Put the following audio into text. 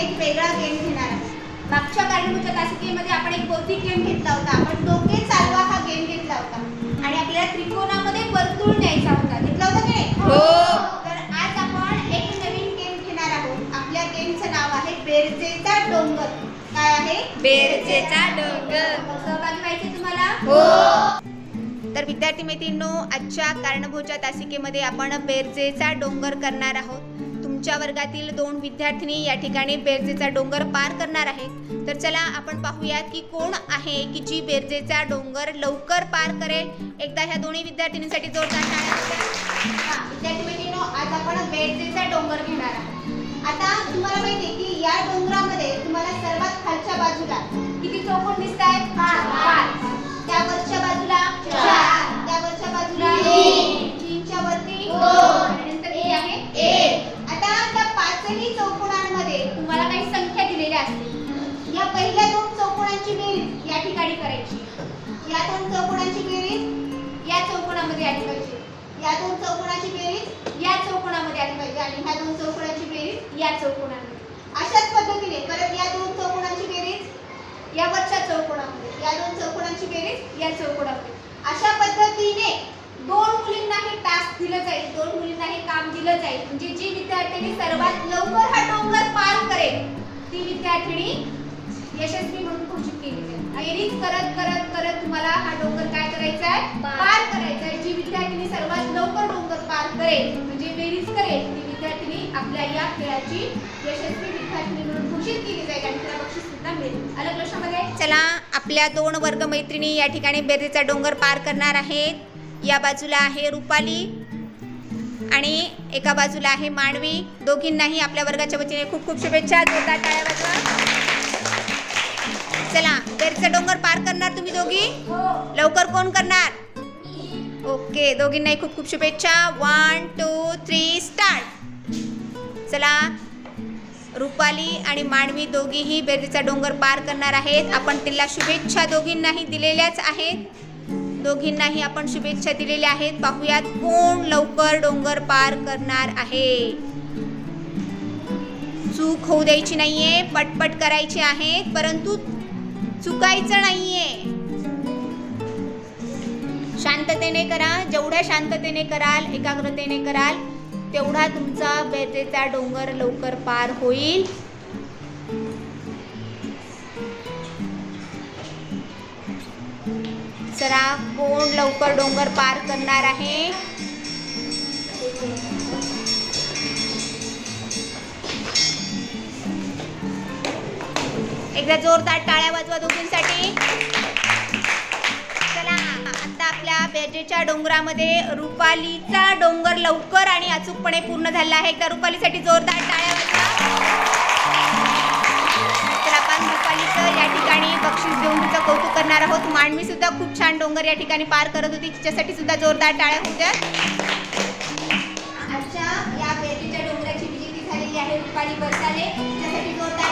एक वेगळा गेम घेणार आहोत मागच्या कारणीच्या तासिकेमध्ये आपण एक बौद्धिक गेम घेतला होता. आपण डोके चालवा हा गेम घेतला होता. आणि आपल्याला त्रिकोणामध्ये वर्तुळ न्यायचा होता. घेतला होता की हो. तर आज आपण एक नवीन गेम घेणार आहोत. आपल्या गेमचं नाव आहे बेरजेचा डोंगर. काय आहे? बेरजेचा डोंगर. सहभागी व्हायचे तुम्हाला? हो. तर विद्यार्थी मैत्रिणींनो आजच्या कारणभोच्या तासिकेमध्ये आपण बेरजेचा डोंगर करणार आहोत. पुढच्या वर्गातील दोन विद्यार्थिनी या ठिकाणी बेरजेचा डोंगर पार करणार आहेत. तर चला आपण पाहूयात की कोण आहे की जी बेरजेचा डोंगर लवकर पार करेल. एकदा ह्या दोन्ही विद्यार्थिनींसाठी जोरदार विद्यार्थी आज आपण बेरजेचा डोंगर घेणार आहोत. आता तुम्हाला माहिती या पहिल्या दोन चौकोनांची बेरीज या ठिकाणी करायची. या दोन चौकोनांची बेरीज या चौकोनामध्ये आली पाहिजे. या दोन चौकोनाची बेरीज या चौकोनामध्ये आली पाहिजे आणि ह्या दोन चौकोनाची बेरीज या चौकोनामध्ये अशाच पद्धतीने परत या दोन चौकोनांची बेरीज या वरच्या चौकोनामध्ये या दोन चौकोनांची बेरीज या चौकोनामध्ये अशा पद्धतीने दोन मुलींना हे टास्क दिलं जाईल. दोन मुलींना हे काम दिलं जाईल. म्हणजे जी विद्यार्थ्यांनी सर्वात लवकर हा डोंगर पार करेल ती विद्यार्थिनी यशस्वी म्हणून घोषित केली जाईल बेरीज करत करत करत तुम्हाला हा डोंगर काय करायचा आहे? पार. करायचा आहे. जी विद्यार्थिनी सर्वात लवकर डोंगर पार करेल म्हणजे बेरीज करेल ती विद्यार्थिनी आपल्या या खेळाची यशस्वी विद्यार्थिनी म्हणून घोषित केली जाईल आणि तिला बक्षीस सुद्धा मिळेल. अलग लक्षामध्ये? चला आपल्या दोन वर्ग मैत्रिणी या ठिकाणी बेरीचा डोंगर पार करणार आहेत. या बाजूला आहे रुपाली आणि एका बाजूला आहे मानवी. दोघींनाही आपल्या वर्गाच्या वतीने खूप खूप शुभेच्छा. जोरदार टाळ्या वाजवा. चला बेरचा डोंगर पार करणार तुम्ही दोघी? लवकर कोण करणार? ओके दोघींनाही खूप खूप शुभेच्छा. वन टू थ्री स्टार्ट चला रुपाली आणि मानवी दोघीही बेरजेचा डोंगर पार करणार आहेत. आपण तिला शुभेच्छा दोघींनाही दिलेल्याच आहेत. दोघींनाही आपण शुभेच्छा दिलेल्या आहेत. पाहूयात कोण लवकर डोंगर पार करणार आहे. चूक होऊ द्यायची नाहीये पटपट करायची आहे परंतु चुकायचं नाहीये. शांततेने करा जेवढ्या शांततेने कराल एकाग्रतेने कराल तेवढा तुमचा बेरजेचा डोंगर लवकर पार होईल. जरा कोण लवकर डोंगर पार करणार आहे? एकदा जोरदार टाळ्या वाजवा दोघींसाठी. चला आता आपल्या बेजेच्या डोंगरामध्ये रुपालीचा डोंगर लवकर आणि अचूकपणे पूर्ण झाला आहे. एकदा रुपालीसाठी जोरदार टाळ्या वाजवा. तर आपण रुपालीचं या ठिकाणी बक्षीस देऊन तिचं कौतुक करणार आहोत. मांडवी सुद्धा खूप छान डोंगर या ठिकाणी पार करत होती. तिच्यासाठी सुद्धा जोरदार टाळ्या होऊ द्या. आजच्या या बेटीच्या डोंगराची विजेती झालेली आहे रुपाली बरसाले. तिच्यासाठी जोरदार